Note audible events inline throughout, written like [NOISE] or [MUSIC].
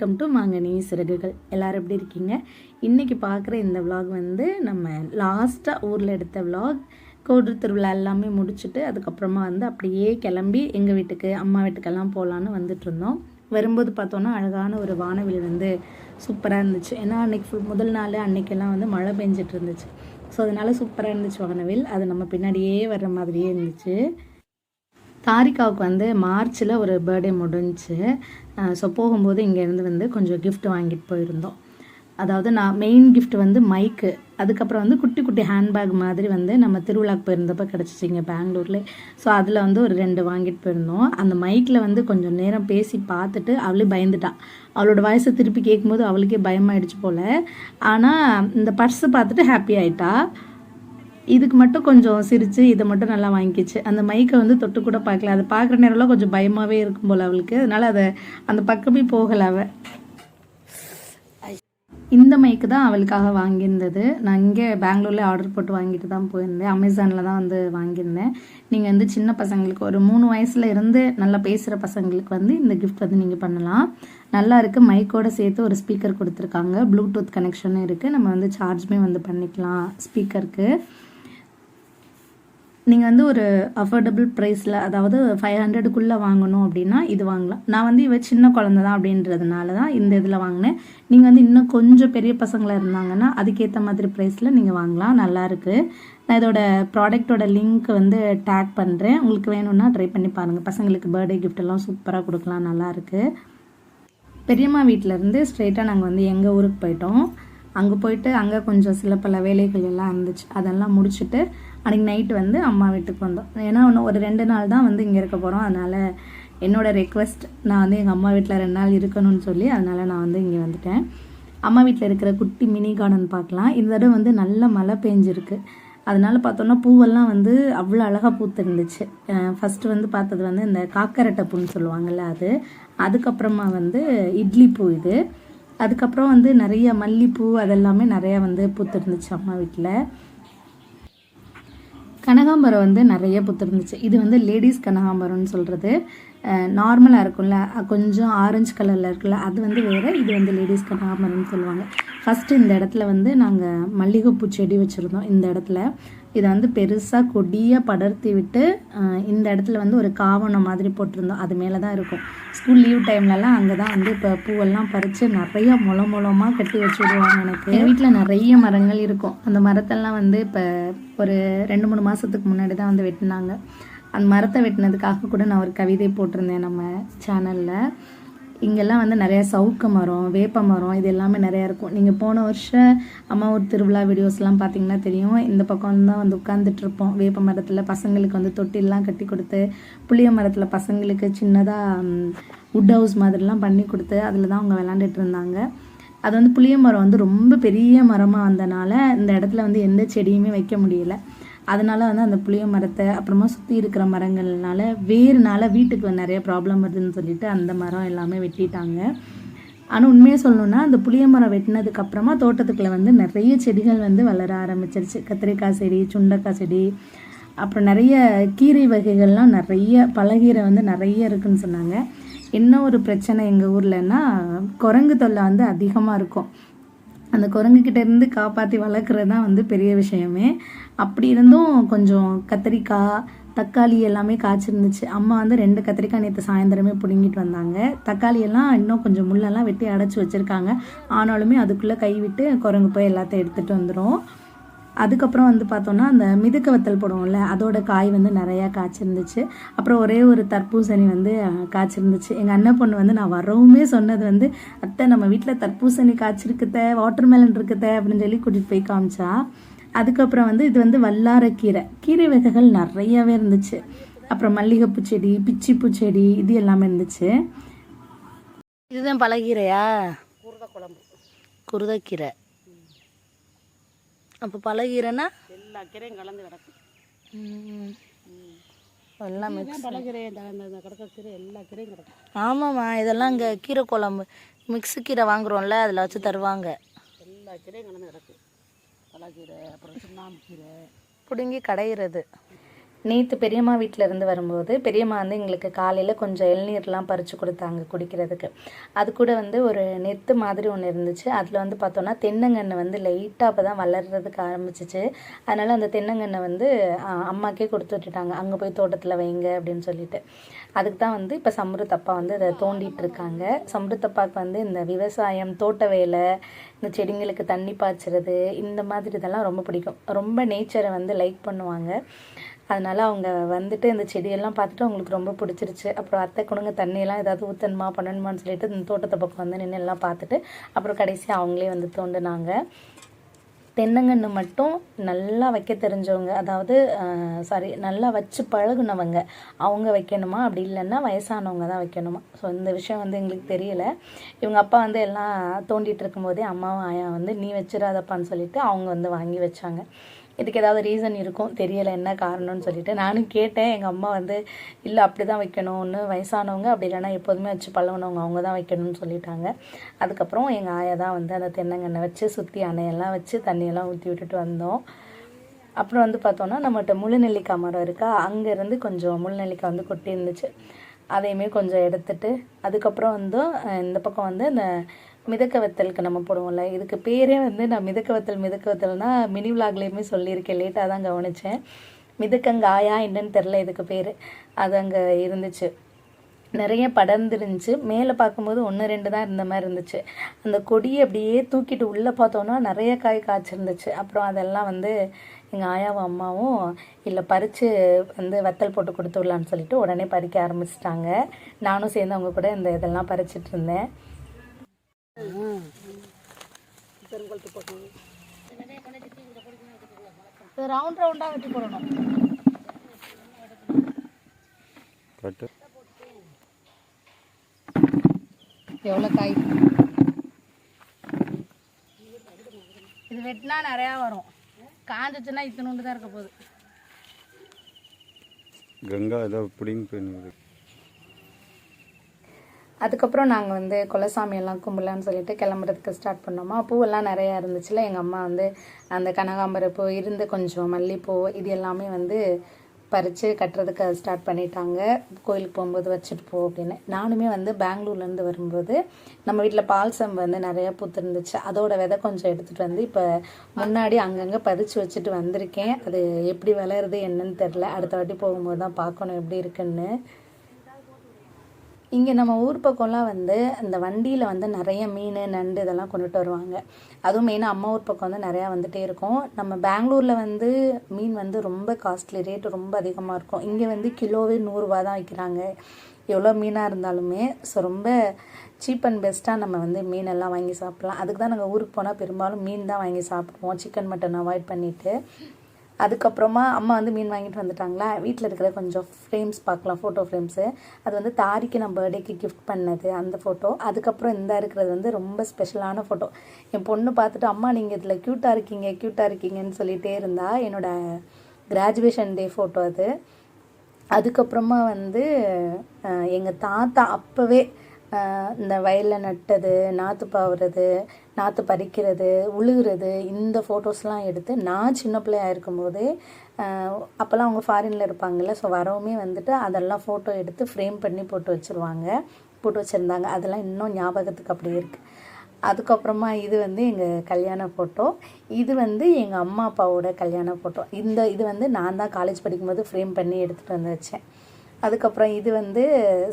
Welcome to மாங்கனி சிறகுகள். எல்லோரும் எப்படி இருக்கீங்க? இன்றைக்கி பார்க்குற இந்த விலாக் வந்து நம்ம லாஸ்ட்டாக ஊரில் எடுத்த விலாக் கோடு திருவிழா எல்லாமே முடிச்சுட்டு அதுக்கப்புறமா வந்து அப்படியே கிளம்பி எங்கள் வீட்டுக்கு அம்மா வீட்டுக்கெல்லாம் போகலான்னு வந்துட்டு இருந்தோம். வரும்போது பார்த்தோன்னா அழகான ஒரு வானவில் வந்து சூப்பராக இருந்துச்சு. ஏன்னா அன்றைக்கி ஃபுல் முதல் நாள் அன்னைக்கெல்லாம் வந்து மழை பெஞ்சிட்டு இருந்துச்சு. ஸோ அதனால் சூப்பராக இருந்துச்சு வானவில். அது நம்ம பின்னாடியே வர்ற மாதிரியே இருந்துச்சு. தாரிகாவுக்கு வந்து மார்ச்சில் ஒரு பர்த்டே முடிஞ்சுச்சு. ஸோ போகும்போது இங்கேருந்து வந்து கொஞ்சம் கிஃப்ட் வாங்கிட்டு போயிருந்தோம். அதாவது நான் மெயின் கிஃப்ட் வந்து மைக்கு அதுக்கப்புறம் வந்து குட்டி குட்டி ஹேண்ட்பேக் மாதிரி வந்து நம்ம திருவிழாக்கு போயிருந்தப்போ கிடச்சிச்சு இங்கே பெங்களூரில். ஸோ அதில் வந்து ஒரு ரெண்டு வாங்கிட்டு போயிருந்தோம். அந்த மைக்கில் வந்து கொஞ்சம் நேரம் பேசி பார்த்துட்டு அவளே பயந்துட்டான் அவளோட வாய்ஸை திருப்பி கேட்கும்போது அவளுக்கே பயமாயிடுச்சு போல். ஆனால் இந்த பர்ஸை பார்த்துட்டு ஹாப்பி ஆயிட்டா. இதுக்கு மட்டும் கொஞ்சம் சிரித்து இதை மட்டும் நல்லா வாங்கிக்கிச்சு. அந்த மைக்கை வந்து தொட்டு கூட பார்க்கல. அதை பார்க்குற நேரம்லாம் கொஞ்சம் பயமாகவே இருக்கும் போல் அவளுக்கு. அதனால் அதை அந்த பக்கமே போகலை அவ. இந்த மைக்கு தான் அவளுக்காக வாங்கியிருந்தது. நான் இங்கே பெங்களூரில் ஆர்டர் போட்டு வாங்கிட்டு தான் போயிருந்தேன். அமேசானில் தான் வந்து வாங்கியிருந்தேன். நீங்கள் வந்து சின்ன பசங்களுக்கு ஒரு மூணு வயசில் இருந்து நல்லா பேசுகிற பசங்களுக்கு வந்து இந்த கிஃப்ட் வந்து நீங்கள் பண்ணலாம். நல்லா இருக்குது மைக்கோடு சேர்த்து ஒரு ஸ்பீக்கர் கொடுத்துருக்காங்க. ப்ளூடூத் கனெக்ஷனும் இருக்குது நம்ம வந்து சார்ஜுமே வந்து பண்ணிக்கலாம் ஸ்பீக்கருக்கு நீங்கள் வந்து ஒரு அஃபோர்டபுள் ப்ரைஸில் அதாவது ஃபைவ் ஹண்ட்ரடுக்குள்ளே வாங்கணும் அப்படின்னா இது வாங்கலாம். நான் வந்து இவ சின்ன குழந்த தான் அப்படின்றதுனால தான் இந்த இதில் வாங்கினேன். நீங்கள் வந்து இன்னும் கொஞ்சம் பெரிய பசங்களாக இருந்தாங்கன்னா அதுக்கேற்ற மாதிரி ப்ரைஸில் நீங்கள் வாங்கலாம். நல்லாயிருக்கு நான் இதோட ப்ராடக்டோட லிங்க் வந்து டேக் பண்ணுறேன் உங்களுக்கு வேணும்னா ட்ரை பண்ணி பாருங்கள் பசங்களுக்கு பர்த்டே gift எல்லாம் சூப்பராக கொடுக்கலாம். நல்லாயிருக்கு பெரியம்மா வீட்டிலேருந்து ஸ்ட்ரெயிட்டாக நாங்கள் வந்து எங்கள் ஊருக்கு போயிட்டோம். அங்கே போயிட்டு அங்கே கொஞ்சம் சில பல வேலைகள் எல்லாம் இருந்துச்சு. அதெல்லாம் முடிச்சுட்டு அன்றைக்கி நைட்டு வந்து அம்மா வீட்டுக்கு வந்தோம். ஏன்னா ஒன்று ஒரு ரெண்டு நாள் தான் வந்து இங்கே இருக்க போகிறோம் அதனால் என்னோடய ரெக்வெஸ்ட் நான் வந்து எங்கள் அம்மா வீட்டில் ரெண்டு நாள் இருக்கணும்னு சொல்லி அதனால் நான் வந்து இங்கே வந்துட்டேன். அம்மா வீட்டில் இருக்கிற குட்டி மினி கார்டன் பார்க்கலாம். இந்த தடவை வந்து நல்ல மழை பெஞ்சிருக்கு. அதனால பார்த்தோன்னா பூவெல்லாம் வந்து அவ்வளோ அழகாக பூத்துருந்துச்சு. ஃபஸ்ட்டு வந்து பார்த்தது வந்து இந்த காக்கரட்டை பூன்னு சொல்லுவாங்கள்ல அது. அதுக்கப்புறமா வந்து இட்லி பூ இது. அதுக்கப்புறம் வந்து நிறைய மல்லிப்பூ அதெல்லாமே நிறையா வந்து பூத்துருந்துச்சு அம்மா வீட்டில் கனகாம்பரம் வந்து நிறைய பூத்திருந்துச்சு இது வந்து லேடிஸ் கனகாம்பரம்னு சொல்கிறது நார்மலாக இருக்கும்ல. கொஞ்சம் ஆரஞ்சு கலரில் இருக்குல்ல. அது வந்து வேறு இது வந்து லேடிஸ் கனகாம்பரம்னு சொல்லுவாங்க. ஃபஸ்ட்டு இந்த இடத்துல வந்து நாங்கள் மல்லிகைப்பூ செடி வச்சுருந்தோம் இந்த இடத்துல. இதை வந்து பெருசாக கொடியாக படர்த்தி விட்டு இந்த இடத்துல வந்து ஒரு காவணம் மாதிரி போட்டிருந்தோம். அது மேலே தான் இருக்கும். ஸ்கூல் லீவ் டைம்லலாம் அங்கே தான் வந்து இப்போ பூவெல்லாம் பறித்து நிறைய முள முளமாக கட்டி வச்சு விடுவாங்க எனக்கு. எங்கள் வீட்டில் நிறைய மரங்கள் இருக்கும். அந்த மரத்தெல்லாம் வந்து இப்போ ஒரு ரெண்டு மூணு மாதத்துக்கு முன்னாடி தான் வந்து வெட்டினாங்க. அந்த மரத்தை வெட்டினதுக்காக கூட நான் ஒரு கவிதை போட்டிருந்தேன் நம்ம சேனலில் இங்கெல்லாம் வந்து நிறையா சவுக்கு மரம் வேப்ப மரம் இது எல்லாமே நிறையா இருக்கும். நீங்கள் போன வருஷம் அம்மா ஒரு திருவிழா வீடியோஸ்லாம் பார்த்தீங்கன்னா தெரியும். இந்த பக்கம் தான் வந்து உட்காந்துட்ருப்போம் வேப்ப மரத்தில் பசங்களுக்கு வந்து தொட்டிலாம் கட்டி கொடுத்து புளிய மரத்தில் பசங்களுக்கு சின்னதாக வுட் ஹவுஸ் மாதிரிலாம் பண்ணி கொடுத்து அதில் தான் அவங்க விளாண்டுட்டு இருந்தாங்க. அது வந்து புளிய மரம் வந்து ரொம்ப பெரிய மரமாக வந்தனால இந்த இடத்துல வந்து எந்த செடியுமே வைக்க முடியல. அதனால் வந்து அந்த புளிய மரத்தை அப்புறமா சுற்றி இருக்கிற மரங்கள்னால வேறுனால வீட்டுக்கு நிறைய ப்ராப்ளம் வருதுன்னு சொல்லிட்டு அந்த மரம் எல்லாமே வெட்டிட்டாங்க. ஆனால் உண்மையை சொல்லணும்னா அந்த புளிய மரம் வெட்டினதுக்கப்புறமா தோட்டத்துக்குள்ளே வந்து நிறைய செடிகள் வந்து வளர ஆரம்பிச்சிருச்சு. கத்திரிக்காய் செடி சுண்டக்காய் செடி அப்புறம் நிறைய கீரை வகைகள்லாம் நிறைய பழகீரை வந்து நிறைய இருக்குன்னு சொன்னாங்க. என்ன ஒரு பிரச்சனை எங்கள் ஊர்லன்னா குரங்கு தொல்லை வந்து அதிகமாக இருக்கும். அந்த குரங்குக்கிட்டேருந்து காப்பாற்றி வளர்க்குறது தான் வந்து பெரிய விஷயமே. அப்படி இருந்தும் கொஞ்சம் கத்திரிக்காய் தக்காளி எல்லாமே காய்ச்சிருந்துச்சு. அம்மா வந்து ரெண்டு கத்திரிக்காய் நேற்று சாயந்தரமே பிடுங்கிட்டு வந்தாங்க. தக்காளி எல்லாம் இன்னும் கொஞ்சம் முள்ளெல்லாம் வெட்டி அடைச்சி வச்சுருக்காங்க. ஆனாலுமே அதுக்குள்ளே கைவிட்டு குரங்கு போய் எல்லாத்தையும் எடுத்துகிட்டு வந்துடும் அதுக்கப்புறம் வந்து பார்த்தோன்னா அந்த மிதுக்க வத்தல் போடுவோம்ல அதோட காய் வந்து நிறையா காய்ச்சிருந்துச்சு. அப்புறம் ஒரே ஒரு தர்பூசணி வந்து காய்ச்சிருந்துச்சு. எங்கள் அண்ணன் பொண்ணு வந்து நான் வரவுமே சொன்னது வந்து அத்தை நம்ம வீட்டில் தர்பூசணி காய்ச்சிருக்குத்த வாட்டர் மேலன் இருக்குத்த அப்படின்னு சொல்லி கூட்டிகிட்டு போய் காமிச்சா. அதுக்கப்புறம் வந்து இது வந்து வல்லாரக்கீரை கீரை. வகைகள் நிறையவே இருந்துச்சு. அப்புறம் மல்லிகைப்பூ செடி பிச்சிப்பூ செடி இது எல்லாமே இருந்துச்சு. இதுதான் பழகீரையா? குருத குழம்பு குருதைக்கீரை. அப்போ பழகீரைன்னா? எல்லா கீரையும் கலந்து கிடக்கும் எல்லாம் எல்லா கீரையும் கிடக்கும் ஆமாம்மா இதெல்லாம் இங்கே கீரை குழம்பு. மிக்ஸு கீரை வாங்குறோம்ல அதில் வச்சு தருவாங்க. எல்லா கீரையும் கலந்து கிடக்கும் பழக்கீரை அப்புறம் சுண்ணாம்புக்கீரை பிடுங்கி கடையிறது. நேற்று பெரியம்மா வீட்டில் இருந்து வரும்போது பெரியம்மா வந்து எங்களுக்கு காலையில் கொஞ்சம் இளநீர்லாம் பறித்து கொடுத்தாங்க குடிக்கிறதுக்கு. அது கூட வந்து ஒரு நெத்து மாதிரி ஒன்று இருந்துச்சு. அதில் வந்து பார்த்தோன்னா தென்னங்கன்று வந்து லைட்டாக அப்போ தான் வளர்கிறதுக்கு ஆரம்பிச்சிச்சு. அதனால் அந்த தென்னங்கன்னை வந்து அம்மாக்கே கொடுத்து விட்டுட்டாங்க. அங்கே போய் தோட்டத்தில் வைங்க அப்படின்னு சொல்லிட்டு. அதுக்கு தான் வந்து இப்போ சம்ருத்தப்பா வந்து அதை தோண்டிட்டு இருக்காங்க சம்ருத்தப்பாவுக்கு வந்து இந்த விவசாயம் தோட்ட வேலை இந்த செடிங்களுக்கு தண்ணி பாய்ச்சுறது இந்த மாதிரி இதெல்லாம் ரொம்ப பிடிக்கும். ரொம்ப நேச்சரை வந்து லைக் பண்ணுவாங்க. அதனால் அவங்க வந்துட்டு இந்த செடியெல்லாம் பார்த்துட்டு அவங்களுக்கு ரொம்ப பிடிச்சிருச்சு. அப்புறம் அத்தை கொடுங்க தண்ணியெல்லாம் ஏதாவது ஊற்றணுமா பண்ணணுமான்னு சொல்லிட்டு இந்த தோட்டத்தை பக்கம் வந்து நின்று எல்லாம் பார்த்துட்டு அப்புறம் கடைசியாக அவங்களே வந்து தோண்டுனாங்க. தென்னங்கன்று மட்டும் நல்லா வைக்க தெரிஞ்சவங்க அதாவது சாரி நல்லா வச்சு பழகுனவங்க அவங்க வைக்கணுமா? அப்படி இல்லைன்னா வயசானவங்க தான் வைக்கணுமா? ஸோ இந்த விஷயம் வந்து எங்களுக்கு தெரியல. இவங்க அப்பா வந்து எல்லாம் தோண்டிகிட்டு இருக்கும்போதே அம்மாவும் ஆயா வந்து நீ வச்சிடாதப்பான்னு சொல்லிட்டு அவங்க வந்து வாங்கி வச்சாங்க. இதுக்கு ஏதாவது ரீசன் இருக்கும் தெரியலை என்ன காரணம்னு சொல்லிட்டு நானும் கேட்டேன். எங்கள் அம்மா வந்து இல்லை அப்படி தான் வைக்கணும்னு வயசானவங்க அப்படி இல்லைன்னா எப்போதுமே வச்சு பழகுனவங்க அவங்க தான் வைக்கணும்னு சொல்லிட்டாங்க. அதுக்கப்புறம் எங்கள் ஆயா தான் வந்து அந்த தென்னங்கண்ணை வச்சு சுற்றி அணையெல்லாம் வச்சு தண்ணியெல்லாம் ஊற்றி விட்டுட்டு வந்தோம். அப்புறம் வந்து பார்த்தோன்னா நம்மகிட்ட முழுநெல்லிக்காய் மரம் இருக்கா? அங்கேருந்து கொஞ்சம் முழுநெல்லிக்காய் வந்து கொட்டி இருந்துச்சு அதையுமே கொஞ்சம் எடுத்துட்டு அதுக்கப்புறம் வந்து இந்த பக்கம் வந்து இந்த மிதக்க வத்தலுக்கு நம்ம போடுவோம்ல. இதுக்கு பேரே வந்து நான் மிதக்க வத்தல் மிதக்க வத்தல்னா மினி விளாக்லேயுமே சொல்லியிருக்கேன். லேட்டாக தான் கவனித்தேன் மிதக்கங்காயா என்னன்னு தெரில இதுக்கு பேர். அது அங்கே இருந்துச்சு. நிறைய படர்ந்துருந்துச்சு. மேலே பார்க்கும்போது ஒன்று ரெண்டு தான் இருந்த மாதிரி இருந்துச்சு. அந்த கொடியை அப்படியே தூக்கிட்டு உள்ளே பார்த்தோன்னா நிறைய காய் காய்ச்சிருந்துச்சு. அப்புறம் அதெல்லாம் வந்து எங்கள் ஆயாவும் அம்மாவும் இல்லை பறித்து வந்து வத்தல் போட்டு கொடுத்துடலான்னு சொல்லிட்டு உடனே பறிக்க ஆரம்பிச்சிட்டாங்க. நானும் சேர்ந்து அவங்க கூட இந்த இதெல்லாம் பறிச்சிட்டு இருந்தேன். ரவுண்ட் ரவுண்டாக வெட்டி போடணும். எவ்வளோ காய் இது வெட்டினா நிறையா வரும். காஞ்சிச்சுன்னா இத்தினோண்டு தான் இருக்க போகுது. கங்கா ஏதோ பிடிங்க போயின்னு அதுக்கப்புறம் நாங்கள் வந்து குலசாமி எல்லாம் கும்பலான்னு சொல்லிட்டு கிளம்புறதுக்கு ஸ்டார்ட் பண்ணோமா. பூவெல்லாம் நிறையா இருந்துச்சுல. எங்கள் அம்மா வந்து அந்த கனகாம்பர பூ இருந்து கொஞ்சம் மல்லிப்பூ இது எல்லாமே வந்து பறித்து கட்டுறதுக்கு ஸ்டார்ட் பண்ணிட்டாங்க. கோயிலுக்கு போகும்போது வச்சுட்டு போ அப்படின்னு. நானுமே வந்து பெங்களூர்லேருந்து வரும்போது நம்ம வீட்டில் பால்சம் வந்து நிறையா பூத்துருந்துச்சு. அதோட விதை கொஞ்சம் எடுத்துகிட்டு வந்து இப்போ முன்னாடி அங்கங்கே பறித்து வச்சுட்டு வந்திருக்கேன். அது எப்படி வளருது என்னன்னு தெரில அடுத்த வாட்டி போகும்போது தான் பார்க்கணும் எப்படி இருக்குன்னு. இங்கே நம்ம ஊர் பக்கம்லாம் வந்து இந்த வண்டியில் வந்து நிறைய மீன் நண்டு இதெல்லாம் கொண்டுட்டு வருவாங்க. அதுவும் மெயினாக அம்மா ஊர் பக்கம் வந்து நிறையா வந்துகிட்டே இருக்கும். நம்ம பெங்களூரில் வந்து மீன் வந்து ரொம்ப காஸ்ட்லி ரேட் ரொம்ப அதிகமாக இருக்கும். இங்கே வந்து கிலோவே நூறுரூவா தான் விற்கிறாங்க எவ்வளோ மீனாக இருந்தாலுமே ஸோ ரொம்ப சீப் அண்ட் பெஸ்ட்டாக நம்ம வந்து மீனெல்லாம் வாங்கி சாப்பிட்லாம். அதுக்கு தான் நாங்கள் ஊருக்கு போனால் பெரும்பாலும் மீன் தான் வாங்கி சாப்பிடுவோம். சிக்கன் மட்டன் அவாய்ட் பண்ணிவிட்டு அதுக்கப்புறமா அம்மா வந்து மீன் வாங்கிட்டு வந்துட்டாங்களா? வீட்டில் இருக்கிற கொஞ்சம் ஃப்ரேம்ஸ் பார்க்கலாம் ஃபோட்டோ ஃப்ரேம்ஸு அது வந்து தாரிக்கு நான் பர்த்டேக்கு கிஃப்ட் பண்ணது அந்த ஃபோட்டோ அதுக்கப்புறம் இந்த இருக்கிறது வந்து ரொம்ப ஸ்பெஷலான ஃபோட்டோ என் பொண்ணு பார்த்துட்டு அம்மா நீங்கள் இதில் க்யூட்டாக இருக்கீங்க க்யூட்டாக இருக்கீங்கன்னு சொல்லிகிட்டே இருந்தா என்னோட கிராஜுவேஷன் டே ஃபோட்டோ அது. அதுக்கப்புறமா வந்து எங்கள் தாத்தா அப்போவே இந்த வயலில் நட்டது நாற்று பாவுறது நாற்று பறிக்கிறது உழுகுறது இந்த ஃபோட்டோஸ்லாம் எடுத்து நான் சின்ன பிள்ளையா இருக்கும்போதே அப்போல்லாம் அவங்க ஃபாரினில் இருப்பாங்கள்ல ஸோ வரவுமே வந்துட்டு அதெல்லாம் ஃபோட்டோ எடுத்து ஃப்ரேம் பண்ணி போட்டு வச்சுருவாங்க. போட்டு வச்சுருந்தாங்க. அதெல்லாம் இன்னும் ஞாபகத்துக்கு அப்படியே இருக்குது அதுக்கப்புறமா இது வந்து எங்கள் கல்யாண ஃபோட்டோ இது வந்து எங்கள் அம்மா அப்பாவோட கல்யாண ஃபோட்டோ இந்த இது வந்து நான் தான் காலேஜ் படிக்கும்போது ஃப்ரேம் பண்ணி எடுத்துகிட்டு வந்து வச்சேன். அதுக்கப்புறம் இது வந்து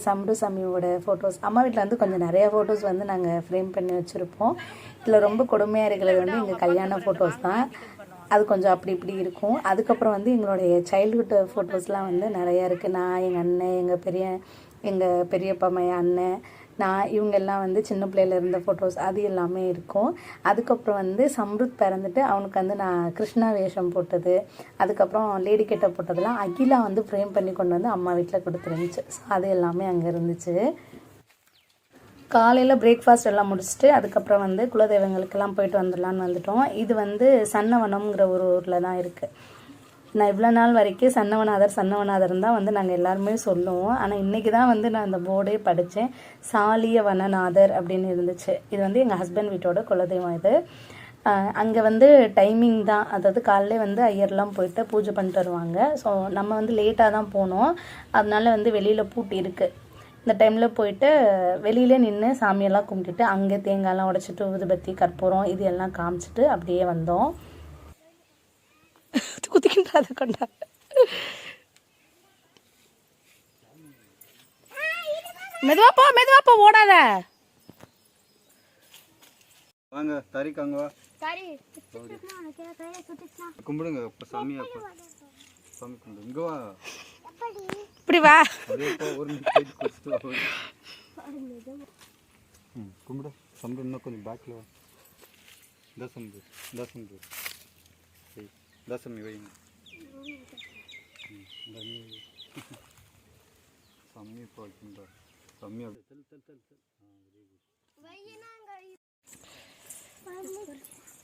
சம்ரு சாமியோட ஃபோட்டோஸ் அம்மா வீட்டில் வந்து கொஞ்சம் நிறைய ஃபோட்டோஸ் வந்து நாங்கள் ஃப்ரேம் பண்ணி வச்சுருப்போம். இதில் ரொம்ப கொடுமையாக இருக்கிறது வந்து எங்கள் கல்யாண ஃபோட்டோஸ் தான். அது கொஞ்சம் அப்படி இப்படி இருக்கும். அதுக்கப்புறம் வந்து எங்களுடைய சைல்டுஹுட் ஃபோட்டோஸ்லாம் வந்து நிறையா இருக்குது நான் எங்கள் அண்ணன் எங்கள் பெரிய எங்கள் பெரியப்பா மைய அண்ணன் நான் இவங்கெல்லாம் வந்து சின்ன பிள்ளையில இருந்த ஃபோட்டோஸ் அது எல்லாமே இருக்கும். அதுக்கப்புறம் வந்து சம்ருத் பிறந்துட்டு அவனுக்கு வந்து நான் கிருஷ்ணா வேஷம் போட்டது. அதுக்கப்புறம் லேடி கெட்ட போட்டதெல்லாம் அகிலா வந்து ஃப்ரேம் பண்ணி கொண்டு வந்து அம்மா வீட்டில் கொடுத்துருந்துச்சு. ஸோ அது எல்லாமே அங்கே இருந்துச்சு. காலையில் பிரேக்ஃபாஸ்ட் எல்லாம் முடிச்சுட்டு அதுக்கப்புறம் வந்து குலதெய்வங்களுக்கெல்லாம் போயிட்டு வந்துடலான்னு வந்துட்டோம். இது வந்து சன்னவனம்ங்கிற ஒரு ஊரில் தான் இருக்குது நான் இவ்வளோ நாள் வரைக்கும் சன்னவநாதர் சன்னவநாதர் தான் வந்து நாங்கள் எல்லாருமே சொல்லுவோம். ஆனால் இன்றைக்கி தான் வந்து நான் அந்த போர்டே படித்தேன் சாலிய வனநாதர் அப்படின்னு இருந்துச்சு. இது வந்து எங்கள் ஹஸ்பண்ட் வீட்டோட குலதெய்வம் இது. அங்கே வந்து டைமிங் தான். அதாவது காலையில வந்து ஐயர்லாம் போயிட்டு பூஜை பண்ணிட்டு வருவாங்க. ஸோ நம்ம வந்து லேட்டாக தான் போனோம். அதனால வந்து வெளியில் பூட்டி இருக்குது இந்த டைமில் போயிட்டு வெளியிலே நின்று சாமியெல்லாம் கும்பிட்டுட்டு அங்கே தேங்காயெல்லாம் உடைச்சிட்டு ஊதுபத்தி கற்பூரம் இது எல்லாம் காமிச்சிட்டு அப்படியே வந்தோம். குதிக்கின்றாத கொண்டா மெதுவா போ மெதுவா போ ஓடாத. வாங்க தாரிக் அங்க வா. கும்பிடுங்க இப்போ சாமி அப்போ. சாமி கும்பிடு. இங்க வா. இப்படி வா. ஒரு நிமிஷம் குடிச்சிட்டு வா ம் கும்பிடு. சம்பு இன்னும் கொஞ்சம் பேக்கில் வா. தசம்பு தசம்பு சரி தசமி வைங்க ம், இந்த நீ வை. சாமி இப்போ வைக்கின்ற சாமி அப்படி தல் தல் தல் தல்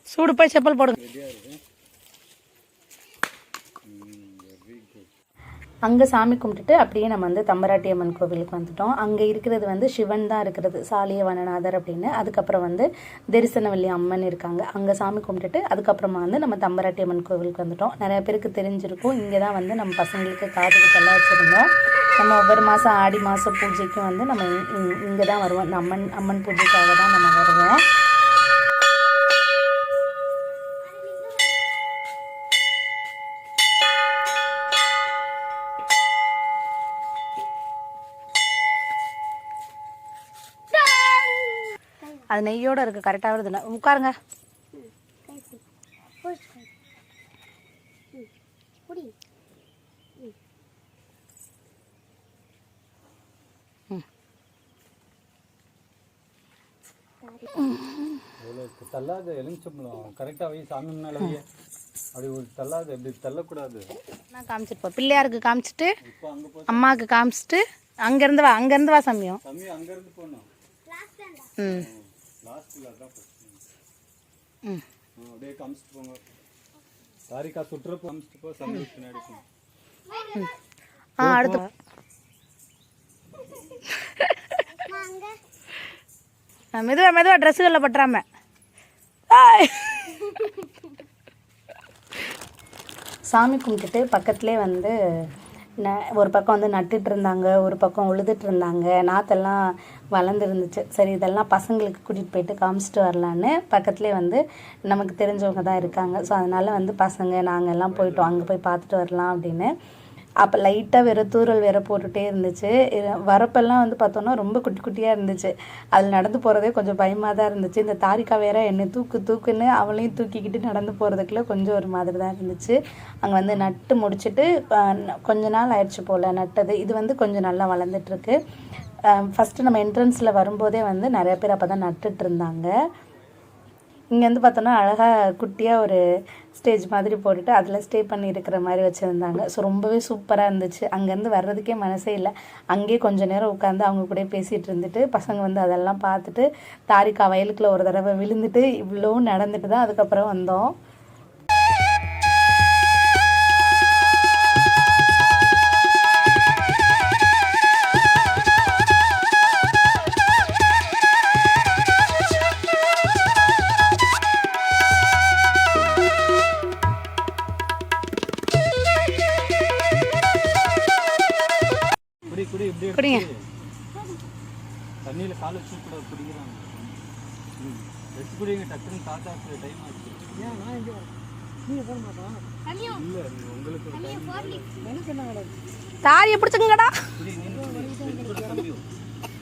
சூடு போய் செப்பல் போடுங்க ரெடியாக இருக்கு. அங்கே சாமி கும்பிட்டுட்டு அப்படியே நம்ம வந்து தம்பராட்டி அம்மன் கோவிலுக்கு வந்துட்டோம். அங்கே இருக்கிறது வந்து சிவன் தான் இருக்கிறது. சாலிய வனநாதர் அப்படின்னு. அதுக்கப்புறம் வந்து தரிசனவல்லி அம்மன் இருக்காங்க. அங்கே சாமி கும்பிட்டுட்டு அதுக்கப்புறமா வந்து நம்ம தம்பராட்டி அம்மன் கோவிலுக்கு வந்துட்டோம். நிறைய பேருக்கு தெரிஞ்சிருக்கும். இங்கே தான் வந்து நம்ம பசங்களுக்கு காது குத்தெல்லாம் வச்சுருந்தோம். நம்ம ஒவ்வொரு மாதம் ஆடி மாதம் பூஜைக்கும் வந்து நம்ம இங்கே தான் வருவோம். அம்மன் அம்மன் பூஜைக்காக தான் நம்ம வருவோம். அது நெய்யோட இருக்கு கரெக்டாக வருது உட்காருங்க. எவ்வளோ தள்ளாது எலுமிச்சம்பழம். கரெக்டாக வை சாமி முன்னால் வை அப்படி ஒரு தள்ளாது அப்படி தள்ளக்கூடாது. நான் காமிச்சிட்டு போ. பிள்ளையாருக்கு காமிச்சிட்டு அம்மாவுக்கு காமிச்சிட்டு அங்கேருந்து வா அங்கேருந்து வா சமயம் சாமி அங்கேருந்து போகணும். ம். லாஸ்ட்டில் பிரச்சனை ம். ஆ, அப்படியே காமிச்சிட்டு போங்க. சாரிக்கா சுற்றுறப்போ காமிச்சிட்டு போ சாமி பின்னாடி போ ஆ அடுத்து. ஆ, மெதுவா மெதுவா ட்ரெஸ்ஸுகளில் பட்டுறாம. சாமி கும்பிட்டுட்டு பக்கத்துலேயே வந்து ந ஒரு பக்கம் வந்து நட்டுட்டு இருந்தாங்க ஒரு பக்கம் உழுதுட்டு இருந்தாங்க நாத்தெல்லாம் வளர்ந்துருந்துச்சு. சரி இதெல்லாம் பசங்களுக்கு கூட்டிகிட்டு போயிட்டு காமிச்சிட்டு வரலான்னு பக்கத்துலேயே வந்து நமக்கு தெரிஞ்சவங்க தான் இருக்காங்க. ஸோ அதனால் வந்து பசங்க நாங்கள் எல்லாம் போயிட்டோம் அங்கே போய் பார்த்துட்டு வரலாம் அப்படின்னு அப்போ லைட்டாக வேறு தூறல் வேறு போட்டுகிட்டே இருந்துச்சு. வரப்பெல்லாம் வந்து பார்த்தோன்னா ரொம்ப குட்டி குட்டியாக இருந்துச்சு. அதில் நடந்து போகிறதே கொஞ்சம் பயமாக தான் இருந்துச்சு. இந்த தாரிக்கா வேற என்னை தூக்கு தூக்குன்னு அவளையும் தூக்கிக்கிட்டு நடந்து போகிறதுக்குள்ள கொஞ்சம் ஒரு மாதிரி தான் இருந்துச்சு. அங்கே வந்து நட்டு முடிச்சுட்டு கொஞ்ச நாள் ஆயிடுச்சு போல் நட்டது. இது வந்து கொஞ்சம் நல்லா வளர்ந்துட்டுருக்கு ஃபஸ்ட்டு நம்ம என்ட்ரன்ஸில் வரும்போதே வந்து நிறைய பேர் அப்போ தான் நட்டுட்டு இருந்தாங்க. இங்கே வந்து பார்த்தோன்னா அழகாக குட்டியாக ஒரு ஸ்டேஜ் மாதிரி போட்டுட்டு அதில் ஸ்டே பண்ணி இருக்கிற மாதிரி வச்சுருந்தாங்க. ஸோ ரொம்பவே சூப்பராக இருந்துச்சு. அங்கேருந்து வர்றதுக்கே மனசே இல்லை. அங்கேயே கொஞ்ச நேரம் உட்காந்து அவங்க கூட பேசிகிட்டு இருந்துட்டு பசங்க வந்து அதெல்லாம் பார்த்துட்டு தாரிக்கா வயலுக்குள்ளே ஒரு தடவை விழுந்துட்டு இவ்வளோ நடந்துட்டு தான் அதுக்கப்புறம் வந்தோம். குடிங்க. தண்ணியில் காலை வச்சுக்கூடாது குடிக்கிறாங்க. ம். எடுத்து குடிங்க டக்குன்னு தாத்தாக்கு டைம் ஆச்சு இல்லை நீ உங்களுக்கு ஒரு time. தாலியை பிடிச்சுங்கடா குடி, நீ குடி. எடுத்து குடி, தம்பியோ.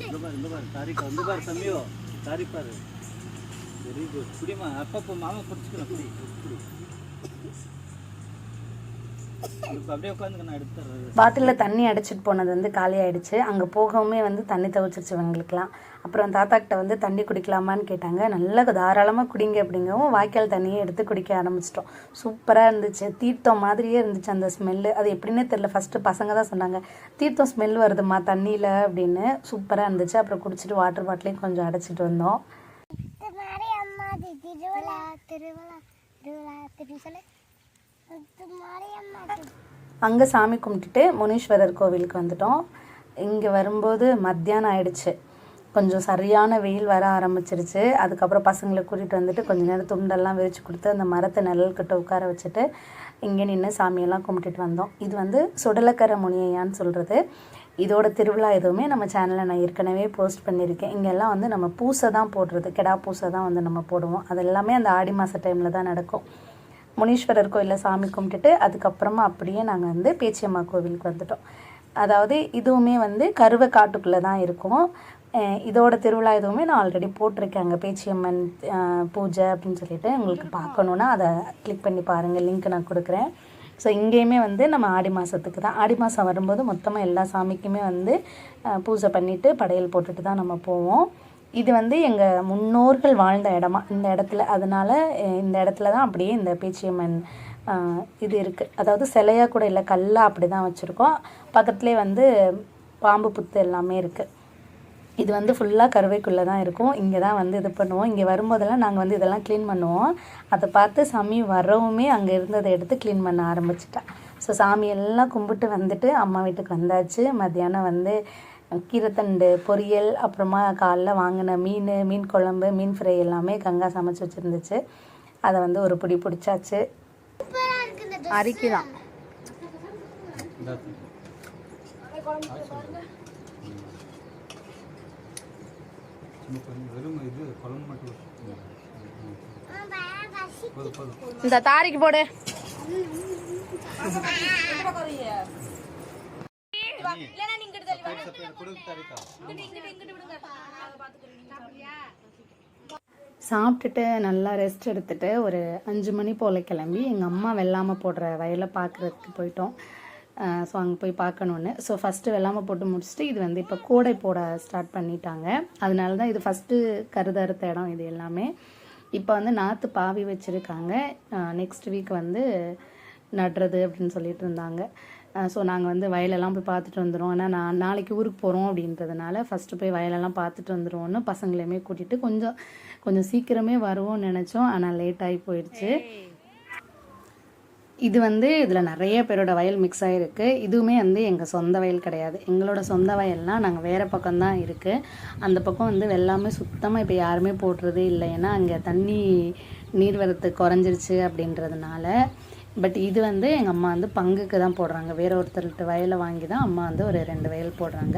இந்த பாரு இந்த பாரு தாரிக்கா இந்த பாரு தம்பியோ. தாரி பாரு. வெரி குட் குடிமா அப்பப்போ மாமா பிடிச்சிக்கிறேன் குடி குடி இப்போ அப்படியே உட்காந்துக்க நான் எடுத்துறேன் பாட்டிலில் தண்ணி அடைச்சிட்டு போனது வந்து காலி ஆயிடுச்சு அங்கே போகவுமே வந்து தண்ணி தவிச்சிருச்சு இவங்களுக்குலாம் அப்புறம் தாத்தா கிட்ட வந்து தண்ணி குடிக்கலாமான்னு கேட்டாங்க நல்லா தாராளமாக குடிங்க அப்படிங்கவும் வாய்க்கால் தண்ணியை எடுத்து குடிக்க ஆரம்பிச்சிட்டோம் சூப்பராக இருந்துச்சு தீர்த்தம் மாதிரியே இருந்துச்சு அந்த ஸ்மெல்லு அது எப்படின்னே தெரில ஃபஸ்ட்டு பசங்க தான் சொன்னாங்க தீர்த்தம் ஸ்மெல் வருதுமா தண்ணியில் அப்படின்னு சூப்பராக இருந்துச்சு அப்புறம் குடிச்சிட்டு வாட்டர் பாட்டிலையும் கொஞ்சம் அடைச்சிட்டு வந்தோம் திருவிழா திருவிழா திருவிழா அங்கே சாமி கும்பிட்டுட்டு முனீஸ்வரர் கோவிலுக்கு வந்துட்டோம். இங்கே வரும்போது மத்தியானம் ஆயிடுச்சு. கொஞ்சம் சரியான வெயில் வர ஆரம்பிச்சிருச்சு. அதுக்கப்புறம் பசங்களை கூட்டிகிட்டு வந்துட்டு கொஞ்சம் நேரம் துண்டெல்லாம் விரித்து கொடுத்து அந்த மரத்தை நிழல் கிட்ட உட்கார வச்சுட்டு இங்கே நின்று சாமியெல்லாம் கும்பிட்டுட்டு வந்தோம். இது வந்து சுடலக்கரை முனியையான்னு சொல்கிறது இதோட திருவிழா எதுவுமே நம்ம சேனலில் நான் ஏற்கனவே போஸ்ட் பண்ணியிருக்கேன். இங்கெல்லாம் வந்து நம்ம பூசை தான் போடுறது. கெடா பூசை தான் வந்து நம்ம போடுவோம். அது எல்லாமே அந்த ஆடி மாத டைமில் தான் நடக்கும். முனீஸ்வரர் கோயிலில் சாமி கும்பிட்டுட்டு அதுக்கப்புறமா அப்படியே நாங்கள் வந்து பேச்சியம்மா கோவிலுக்கு வந்துட்டோம். அதாவது இதுவுமே வந்து கருவை காட்டுக்குள்ளே தான் இருக்கும். இதோட திருவிழா எதுவுமே நான் ஆல்ரெடி போட்டிருக்கேன். அங்கே பேச்சியம்மன் பூஜை அப்படின்னு சொல்லிட்டு உங்களுக்கு பார்க்கணுன்னா அதை கிளிக் பண்ணி பாருங்கள் லிங்க் நான் கொடுக்குறேன். ஸோ இங்கேயுமே வந்து நம்ம ஆடி மாதத்துக்கு தான். ஆடி மாதம் வரும்போது மொத்தமாக எல்லா சாமிக்குமே வந்து பூஜை பண்ணிவிட்டு படையல் போட்டுட்டு தான் நம்ம போவோம். இது வந்து எங்கள் முன்னோர்கள் வாழ்ந்த இடமா இந்த இடத்துல. அதனால் இந்த இடத்துல தான் அப்படியே இந்த பேச்சியம்மன் இது இருக்குது அதாவது சிலையாக கூட இல்லை கல்லாக அப்படி தான் வச்சுருக்கோம். பக்கத்துலேயே வந்து பாம்பு புத்து எல்லாமே இருக்குது இது வந்து ஃபுல்லாக கருவைக்குள்ளே தான் இருக்கும். இங்கே தான் வந்து இது பண்ணுவோம். இங்கே வரும்போதெல்லாம் நாங்கள் வந்து இதெல்லாம் க்ளீன் பண்ணுவோம். அதை பார்த்து சாமி வரவுமே அங்கே இருந்ததை எடுத்து க்ளீன் பண்ண ஆரம்பிச்சிட்டேன் ஸோ சாமி எல்லாம் கும்பிட்டு வந்துட்டு அம்மா வீட்டுக்கு வந்தாச்சு. மத்தியானம் வந்து கீரைத்தண்டு பொரியல் அப்புறமா காலைல வாங்கின மீன் மீன் குழம்பு மீன் ஃப்ரை எல்லாமே கங்கா சமைச்சு வச்சுருந்துச்சு. அதை வந்து ஒரு பிடி பிடிச்சாச்சு. அரிக்கி தான் சும்மா [LAUGHS] கொஞ்சம் வெறும் இது குழம்பு மட்டும் போதும் போதும் இந்த தாரிக்கு போடு கொடுத்து தரிக்கா சாப்பிட்டுட்டு நல்லா ரெஸ்ட் எடுத்துட்டு ஒரு அஞ்சு மணி போல் கிளம்பி எங்கள் அம்மா வெள்ளாமை போடுற வயலை பார்க்குறதுக்கு போயிட்டோம். ஸோ அங்கே போய் பார்க்கணுன்னு ஸோ ஃபஸ்ட்டு வெள்ளாமை போட்டு முடிச்சுட்டு இது வந்து இப்போ கூடை போட ஸ்டார்ட் பண்ணிட்டாங்க. அதனால தான் இது ஃபஸ்ட்டு கருதறுத்த இடம் இது எல்லாமே. இப்போ வந்து நாற்று பாவி வச்சுருக்காங்க. நெக்ஸ்ட் வீக் வந்து நடுறது அப்படின்னு சொல்லிட்டு இருந்தாங்க. ஸோ நாங்கள் வந்து வயலெல்லாம் போய் பார்த்துட்டு வந்துடுவோம் ஏன்னா நான் நாளைக்கு ஊருக்கு போகிறோம் அப்படின்றதுனால ஃபஸ்ட்டு போய் வயலெல்லாம் பார்த்துட்டு வந்துடுவோன்னு பசங்களையுமே கூட்டிகிட்டு கொஞ்சம் கொஞ்சம் சீக்கிரமே வருவோம்னு நினச்சோம். ஆனால் லேட் ஆகி போயிடுச்சு இது வந்து இதில் நிறைய பேரோட வயல் மிக்ஸ் ஆகிருக்கு இதுவுமே வந்து எங்கள் சொந்த வயல் கிடையாது. எங்களோட சொந்த வயல்லாம் நாங்கள் வேறு பக்கம்தான் இருக்குது அந்த பக்கம் வந்து வெள்ளாமே சுத்தமாக இப்போ யாருமே போடுறதே இல்லை. ஏன்னா அங்கே தண்ணி நீர்வரத்து குறைஞ்சிருச்சு அப்படின்றதுனால பட் இது வந்து எங்கள் அம்மா வந்து பங்குக்கு தான் போடுறாங்க. வேற ஒருத்தர்கிட்ட வயலை வாங்கி தான் அம்மா வந்து ஒரு ரெண்டு வயல் போடுறாங்க.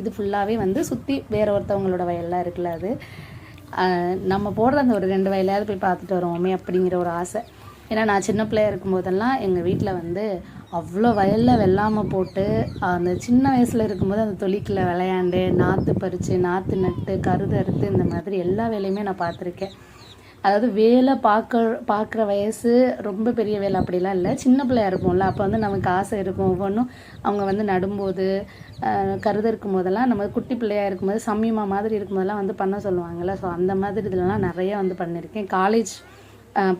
இது ஃபுல்லாகவே வந்து சுற்றி வேற ஒருத்தவங்களோட வயல்லாம் இருக்குல்ல அது. நம்ம போடுற அந்த ஒரு ரெண்டு வயலையாவது போய் பார்த்துட்டு வருவோமே அப்படிங்கிற ஒரு ஆசை. ஏன்னா நான் சின்ன பிள்ளையா இருக்கும்போதெல்லாம் எங்கள் வீட்டில் வந்து அவ்வளோ வயலில் வெள்ளாமை போட்டு அந்த சின்ன வயசில் இருக்கும்போது அந்த தொழிக்கில் விளையாண்டு நாற்று பறித்து நாற்று நட்டு கருது அறுத்து இந்த மாதிரி எல்லா வேலையுமே நான் பார்த்துருக்கேன். அதாவது வேலை பார்க்க பார்க்குற வயசு ரொம்ப பெரிய வேலை அப்படிலாம் இல்லை. சின்ன பிள்ளையா இருப்போம்ல அப்போ வந்து நமக்கு ஆசை இருக்கும் ஒவ்வொன்றும் அவங்க வந்து நடும்போது கருத இருக்கும் போதெல்லாம் நம்ம குட்டி பிள்ளையாக இருக்கும்போது சமயமாக மாதிரி இருக்கும்போதெல்லாம் வந்து பண்ண சொல்லுவாங்கள்ல ஸோ அந்த மாதிரி இதுலலாம் நிறைய வந்து பண்ணியிருக்கேன். காலேஜ்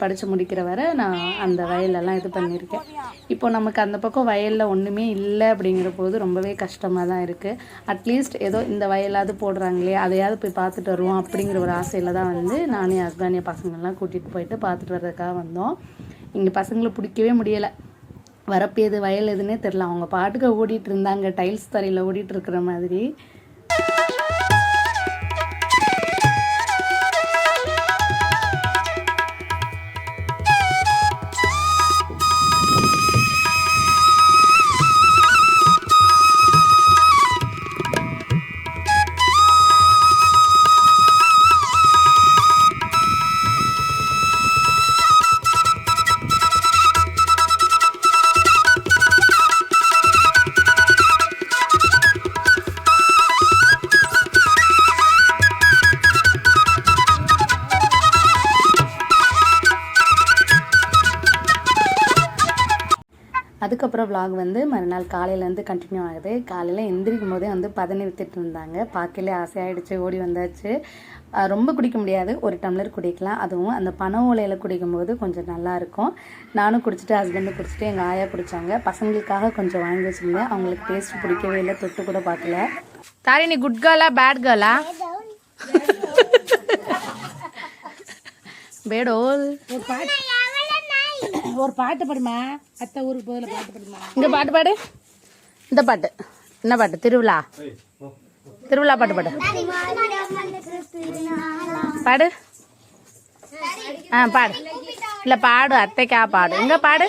படித்து முடிக்கிற வரை நான் அந்த வயலெல்லாம் இது பண்ணியிருக்கேன். இப்போ நமக்கு அந்த பக்கம் வயலில் ஒன்றுமே இல்லை அப்படிங்கிற போது ரொம்பவே கஷ்டமாக தான் இருக்குது அட்லீஸ்ட் ஏதோ இந்த வயலாவது போடுறாங்களே அதையாவது போய் பார்த்துட்டு வருவோம் அப்படிங்கிற ஒரு ஆசையில் தான் வந்து நானே ஹஸ்பண்ட் பசங்கள்லாம் கூட்டிகிட்டு போயிட்டு பார்த்துட்டு வர்றதுக்காக வந்தோம். இங்கே பசங்களை பிடிக்கவே முடியலை. வரப்பு எது வயல் எதுன்னே தெரில அவங்க பாட்டுக்கு ஓடிட்டு இருந்தாங்க டைல்ஸ் தரையில் ஓடிட்டு இருக்கிற மாதிரி. அதுக்கப்புறம் vlog வந்து மறுநாள் காலையிலேருந்து கண்டினியூ ஆகுது. காலையில் எந்திரிக்கும் போதே வந்து பதனி வித்துட்டு இருந்தாங்க. பார்க்கலே ஆசையாயிடுச்சு ஓடி வந்தாச்சு. ரொம்ப குடிக்க முடியாது. ஒரு டம்ளர் குடிக்கலாம். அதுவும் அந்த பனை ஓலையில் குடிக்கும்போது கொஞ்சம் நல்லா இருக்கும். நானும் குடிச்சிட்டு ஹஸ்பண்டும் குடிச்சிட்டு எங்கள் ஆயா குடித்தாங்க பசங்களுக்காக கொஞ்சம் வாங்கி வச்சுருந்தேன். அவங்களுக்கு டேஸ்ட் பிடிக்கவே இல்லை. தொட்டு கூட பார்க்கல. தாரி நீ குட் கேர்லா பேட் கேர்லா பேடோல் ஒரு பாட்டு பாடுமா? அத்தை ஊருக்கு போதில் பாட்டு பாடுமா? இந்த பாட்டு பாடு. இந்த பாட்டு. என்ன பாட்டு? திருவிழா. திருவிழா பாட்டு பாடு. பாடு. ஆ பாடு. இல்லை பாடு. அத்தைக்கா பாடு. எங்க பாடு.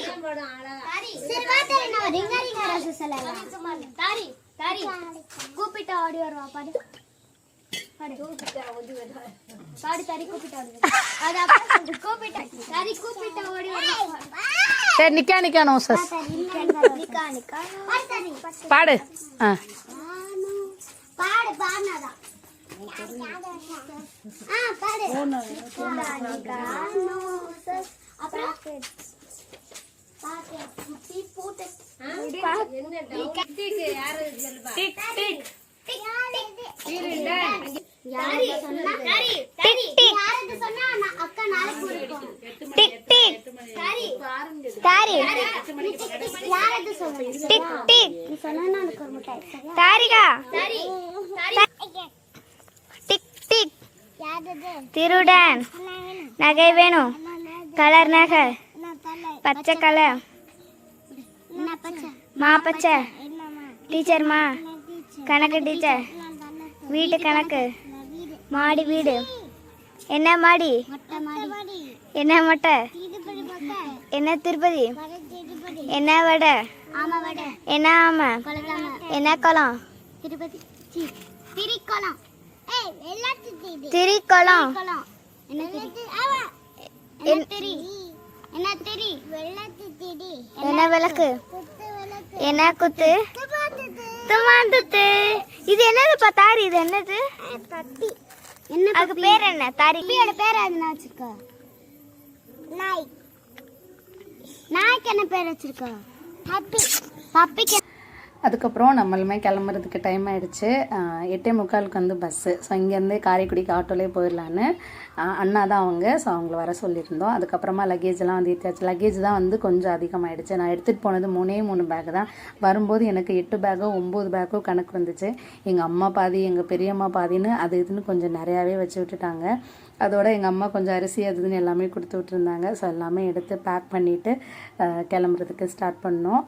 கூப்பிட்டு ஓடி வருவா பாடு. சரி நிக்கா நிக்கணும் சஸ் பாடு. ஆ. பாடு பாடினாதான் அப்புறம் தாரிகா டிக் டிக். திருடன். நகை வேணும். கலர் நகை. பச்சை கலர். மா பச்சை. டீச்சர் மா. கணக்கு டீச்சர். வீட்டு கணக்கு. மாடி வீடு. என்ன மாடி? என்ன மொட்டை? என்ன திருப்பதி? என்ன வடை? என்ன ஆமை? என்ன குளம்? திரிக்குளம். என்ன விளக்கு? என்ன குத்து? துமாந்துத்து இது என்னதுப்பா தாரி? இது என்னது? பப்பி என்ன அதுக்கு பேர் என்ன? தாரி. பப்பியோட பேர் என்ன வச்சிருக்க? நாய். நாய்க்கு என்ன பேர் வச்சிருக்க? பப்பி பப்பிக்கு அதுக்கப்புறம் நம்மளுமே கிளம்புறதுக்கு டைம் ஆயிடுச்சு. எட்டே முக்காலுக்கு வந்து பஸ்ஸு ஸோ இங்கேருந்து காரைக்குடிக்கு ஆட்டோலே போயிடலான்னு அண்ணா தான் அவங்க. ஸோ அவங்கள வர சொல்லியிருந்தோம். அதுக்கப்புறமா லக்கேஜ்லாம் வந்து ஏற்றியாச்சு லக்கேஜ் தான் வந்து கொஞ்சம் அதிகமாகிடுச்சு நான் எடுத்துகிட்டு போனது மூணே மூணு பேக் தான். வரும்போது எனக்கு எட்டு பேக்கோ ஒம்பது பேக்கோ கணக்கு வந்துச்சு. எங்கள் அம்மா பாதி எங்கள் பெரியம்மா பாதின்னு அது இதுன்னு கொஞ்சம் நிறையாவே வச்சு விட்டுட்டாங்க. அதோட எங்கள் அம்மா கொஞ்சம் அரிசி அது இதுன்னு எல்லாமே கொடுத்து விட்டுருந்தாங்க. ஸோ எல்லாமே எடுத்து பேக் பண்ணிவிட்டு கிளம்புறதுக்கு ஸ்டார்ட் பண்ணோம்.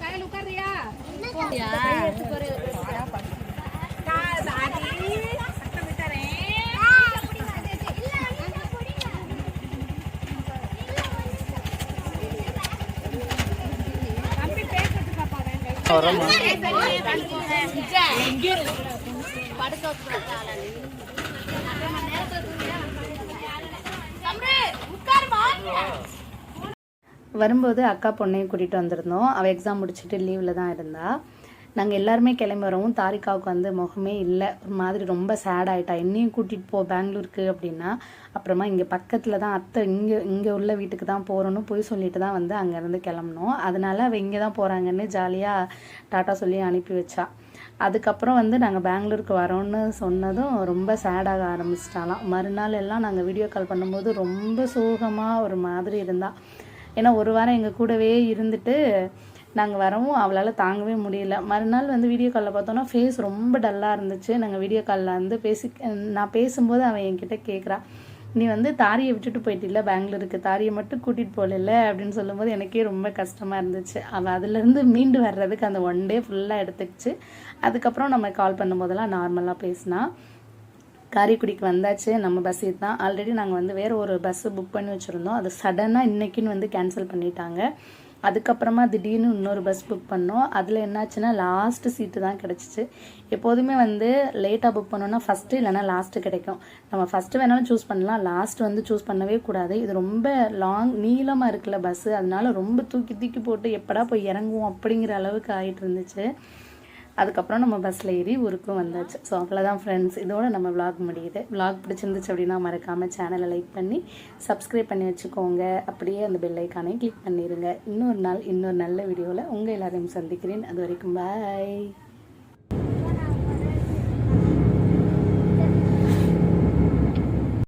கடையில் உட்காரியா போறியா எடுத்து போறேன் வரும்போது அக்கா பொண்ணையும் கூட்டிகிட்டு வந்திருந்தோம். அவள் எக்ஸாம் முடிச்சுட்டு லீவில் தான் இருந்தாள் நாங்கள் எல்லாருமே கிளம்பி வரவும் தாரிகாவுக்கு வந்து முகமே இல்லை. ஒரு மாதிரி ரொம்ப சேட் ஆகிட்டா என்னையும் கூட்டிகிட்டு போ பெங்களூருக்கு அப்படின்னா அப்புறமா இங்கே பக்கத்தில் தான் அத்தை இங்கே இங்கே உள்ள வீட்டுக்கு தான் போகிறோன்னு போய் சொல்லிட்டு தான் வந்து அங்கேருந்து கிளம்புனோம். அதனால் அவள் இங்கே தான் போகிறாங்கன்னு ஜாலியாக டாட்டா சொல்லி அனுப்பி வச்சா. அதுக்கப்புறம் வந்து நாங்கள் பெங்களூருக்கு வரோன்னு சொன்னதும் ரொம்ப சேடாக ஆரம்பிச்சிட்டாலாம் மறுநாள் எல்லாம் நாங்கள் வீடியோ கால் பண்ணும்போது ரொம்ப சோகமாக ஒரு மாதிரி இருந்தா. ஏன்னா ஒரு வாரம் எங்கள் கூடவே இருந்துட்டு நாங்கள் வரவும் அவளால் தாங்கவே முடியல. மறுநாள் வந்து வீடியோ காலில் பார்த்தோன்னா ஃபேஸ் ரொம்ப டல்லாக இருந்துச்சு. நாங்கள் வீடியோ காலில் வந்து பேசி நான் பேசும்போது அவன் என்கிட்ட கேட்குறா நீ வந்து தாரியை விட்டுட்டு போயிட்டில்ல பெங்களூருக்கு? தாரியை மட்டும் கூட்டிகிட்டு போகல அப்படின்னு சொல்லும்போது எனக்கே ரொம்ப கஷ்டமாக இருந்துச்சு. அவள் அதுலேருந்து மீண்டு வர்றதுக்கு அந்த ஒன் டே ஃபுல்லாக எடுத்துக்கிச்சு. அதுக்கப்புறம் நம்ம கால் பண்ணும்போதெல்லாம் நார்மலாக பேசினா காரைக்குடிக்கு வந்தாச்சு. நம்ம பஸ் தான் ஆல்ரெடி நாங்கள் வந்து வேறு ஒரு பஸ்ஸு புக் பண்ணி வச்சுருந்தோம். அது சடனாக இன்றைக்கின்னு வந்து கேன்சல் பண்ணிட்டாங்க. அதுக்கப்புறமா திடீர்னு இன்னொரு பஸ் புக் பண்ணோம். அதில் என்னாச்சுன்னா லாஸ்ட்டு சீட்டு தான் கிடச்சிச்சு. எப்போதுமே வந்து லேட்டாக புக் பண்ணோன்னா ஃபஸ்ட்டு இல்லைன்னா லாஸ்ட்டு கிடைக்கும். நம்ம ஃபஸ்ட்டு வேணாலும் சூஸ் பண்ணலாம். லாஸ்ட் வந்து சூஸ் பண்ணவே கூடாது. இது ரொம்ப லாங் நீளமாக இருக்குல்ல பஸ்ஸு அதனால ரொம்ப தூக்கி தூக்கி போட்டு எப்படா போய் இறங்குவோம் அப்படிங்கிற அளவுக்கு ஆகிட்டு இருந்துச்சு. அதுக்கப்புறம் நம்ம பஸ்ஸில் ஏறி ஊருக்கும் வந்தாச்சு. ஸோ அவ்வளோதான் ஃப்ரெண்ட்ஸ் இதோட நம்ம விளாக் முடியுது. விளாக் பிடிச்சிருந்துச்சு அப்படின்னா மறக்காமல் சேனலை லைக் பண்ணி சப்ஸ்கிரைப் பண்ணி வச்சுக்கோங்க. அப்படியே அந்த பெல் ஐக்கானையும் கிளிக் பண்ணிடுங்க இன்னொரு நாள் இன்னொரு நல்ல வீடியோவில் உங்கள் எல்லாரையும் சந்திக்கிறேன். அது வரைக்கும் பாய்